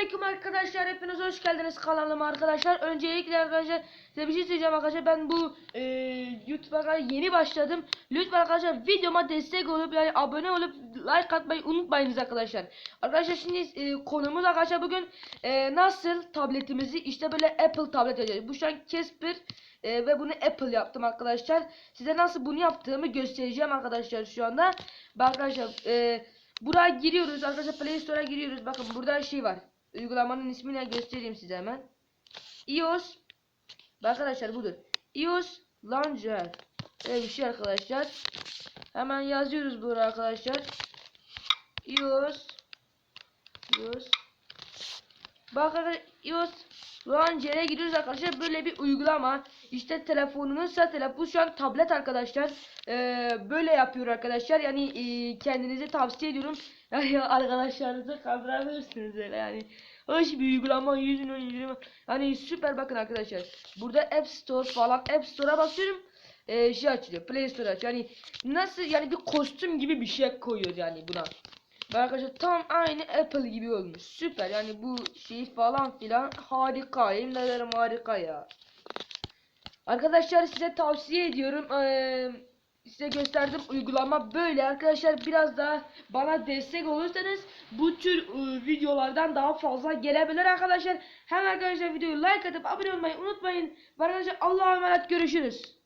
Selamünaleyküm arkadaşlar. Hepiniz hoş geldiniz kanalıma arkadaşlar. Öncelikle arkadaşlar size bir şey söyleyeceğim arkadaşlar. Ben bu e, YouTube'a yeni başladım. Lütfen arkadaşlar videoma destek olup yani abone olup like atmayı unutmayınız arkadaşlar. Arkadaşlar şimdi e, konumuz arkadaşlar bugün e, nasıl tabletimizi işte böyle Apple tablet yapacağız. Bu şu an Casper e, ve bunu Apple yaptım arkadaşlar. Size nasıl bunu yaptığımı göstereceğim arkadaşlar şu anda. Bak arkadaşlar e, buraya giriyoruz arkadaşlar Play Store'a giriyoruz. Bakın burada şey var. Uygulamanın ismini göstereyim size hemen. iOS arkadaşlar budur. iOS Launcher. Öyle bir şey arkadaşlar. Hemen yazıyoruz buraya arkadaşlar. iOS iOS Bak iOS Launcher'e giriyoruz arkadaşlar. Böyle bir uygulama. İşte telefonunuzsa telefon şu an tablet arkadaşlar. Ee, böyle yapıyor arkadaşlar. Yani e, kendinize tavsiye ediyorum. Yani arkadaşlarınızı kandırabilirsiniz öyle yani. Hoş bir uygulama yüzün uygulama. Yani süper bakın arkadaşlar. Burada App Store falan App Store'a basıyorum. Ee, şey açılıyor. Play Store açıyor. Yani nasıl yani bir kostüm gibi bir şey koyuyor yani buna. Arkadaşlar tam aynı Apple gibi olmuş. Süper yani bu şey falan filan harika. Yemin ederim harika ya. Arkadaşlar size tavsiye ediyorum. Ee, size gösterdim uygulama böyle. Arkadaşlar biraz daha bana destek olursanız bu tür e, videolardan daha fazla gelebilir arkadaşlar. Hem arkadaşlar videoyu like atıp abone olmayı unutmayın. Arkadaşlar Allah'a emanet görüşürüz.